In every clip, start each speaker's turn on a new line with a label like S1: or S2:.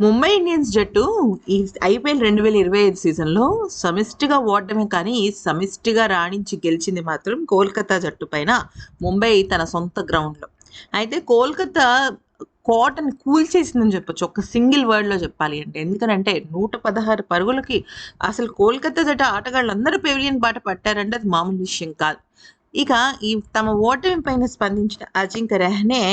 S1: Mumbai Indians జట్టు ఈ IPL రెండు వేల ఇరవై ఐదు సీజన్లో సమిష్టిగా ఓడటమే కానీ సమిష్టిగా రాణించి గెలిచింది మాత్రం కోల్కతా జట్టు పైన ముంబై తన సొంత గ్రౌండ్లో. అయితే కోల్కతా కూల్ కూల్చేసిందని చెప్పొచ్చు. ఒక సింగిల్ వర్డ్లో చెప్పాలి అంటే. ఎందుకనంటే నూట పదహారు పరుగులకి అసలు కోల్కతా జట్టు ఆటగాళ్ళందరూ పెవిలియన్ బాట పట్టారంటే అది మామూలు విషయం కాదు. ఇక ఈ తమ ఓటమి పైన స్పందించిన అజింక్య రెహనే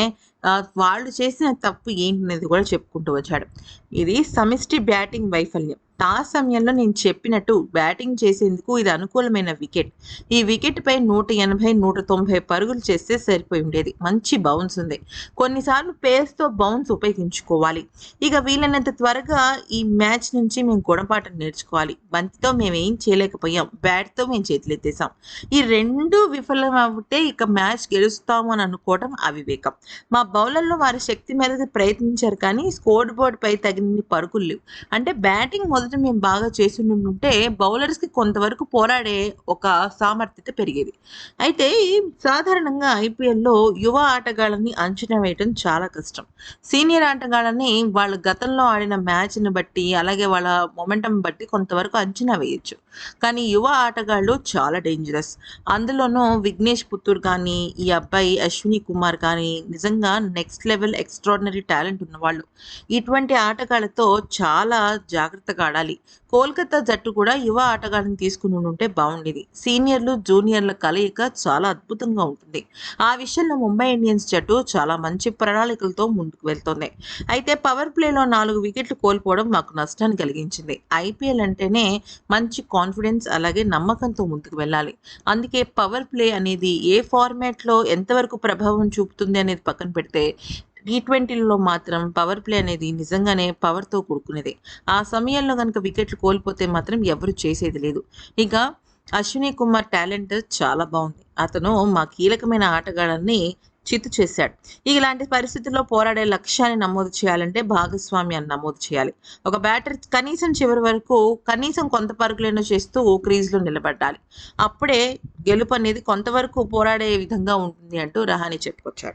S1: వాళ్ళు చేసిన తప్పు ఏంటనేది కూడా చెప్పుకుంటూ వచ్చాడు. ఇది సమిష్టి బ్యాటింగ్ వైఫల్యం. ఆ సమయంలో నేను చెప్పినట్టు బ్యాటింగ్ చేసేందుకు ఇది అనుకూలమైన వికెట్. ఈ వికెట్ పై నూట ఎనభై నూట తొంభై పరుగులు చేస్తే సరిపోయి ఉండేది. మంచి బౌన్స్ ఉంది. కొన్నిసార్లు పేస్తో బౌన్స్ ఉపయోగించుకోవాలి. ఇక వీలైనంత త్వరగా ఈ మ్యాచ్ నుంచి మేము గుణపాఠం నేర్చుకోవాలి. బంతితో మేము ఏం చేయలేకపోయాం. బ్యాట్తో మేము చేతులెత్తేసాం ఈ రెండు విఫలం అవుతే ఇక మ్యాచ్ గెలుస్తాము అని అనుకోవడం అవివేకం. మా బౌలర్లు వారి శక్తి మేరకు ప్రయత్నించారు కానీ స్కోర్ బోర్డ్ పై తగినన్ని పరుగులు లేవు. అంటే బ్యాటింగ్ మొదట మేము బాగా చేసి ఉంటే బౌలర్స్కి కొంతవరకు పోరాడే ఒక సామర్థ్యత పెరిగేది. అయితే సాధారణంగా ఐపీఎల్లో యువ ఆటగాళ్ళని అంచనా వేయటం చాలా కష్టం. సీనియర్ ఆటగాళ్ళని వాళ్ళ గతంలో ఆడిన మ్యాచ్ని బట్టి అలాగే వాళ్ళ మొమెంటం బట్టి కొంతవరకు అంచనా వేయచ్చు. కానీ యువ ఆటగాళ్ళు చాలా డేంజరస్. అందులోనూ విఘ్నేష్ పుత్తూర్ కానీ ఈ అబ్బాయి అశ్విని కుమార్ కానీ నిజంగా నెక్స్ట్ లెవెల్ ఎక్స్ట్రాడినరీ టాలెంట్ ఉన్నవాళ్ళు. ఇటువంటి ఆటగాళ్ళతో చాలా జాగ్రత్తగా ఆడాలి. కోల్కతా జట్టు కూడా యువ ఆటగాళ్ళని తీసుకుని ఉంటే బాగుండేది సీనియర్లు జూనియర్ల కలయిక చాలా అద్భుతంగా ఉంటుంది. ఆ విషయంలో ముంబై ఇండియన్స్ జట్టు చాలా మంచి ప్రణాళికలతో ముందుకు వెళ్తోంది. అయితే పవర్ ప్లేలో నాలుగు వికెట్లు కోల్పోవడం మాకు నష్టాన్ని కలిగించింది. ఐపీఎల్ అంటేనే మంచి కాన్ఫిడెన్స్ అలాగే నమ్మకంతో ముందుకు వెళ్ళాలి. అందుకే పవర్ ప్లే అనేది ఏ ఫార్మాట్లో ఎంతవరకు ప్రభావం చూపుతుంది అనేది పక్కన పెడితే టీ ట్వంటీలలో మాత్రం పవర్ ప్లే అనేది నిజంగానే పవర్తో కూడుకునేది ఆ సమయంలో కనుక వికెట్లు కోల్పోతే మాత్రం ఎవరు చేసేది లేదు. ఇక అశ్విని కుమార్ టాలెంట్ చాలా బాగుంది. అతను మా కీలకమైన ఆటగాళ్ళని చిత్తు చేశాడు. ఇలాంటి పరిస్థితుల్లో పోరాడే లక్ష్యాన్ని నమోదు చేయాలంటే భాగస్వామ్యాన్ని నమోదు చేయాలి. ఒక బ్యాటర్ కనీసం చివరి వరకు కనీసం కొంత పరుగులను చేస్తూ క్రీజ్లో నిలబడాలి అప్పుడే గెలుపు అనేది కొంతవరకు పోరాడే విధంగా ఉంటుంది అంటూ రహాని చెప్పుకొచ్చాడు.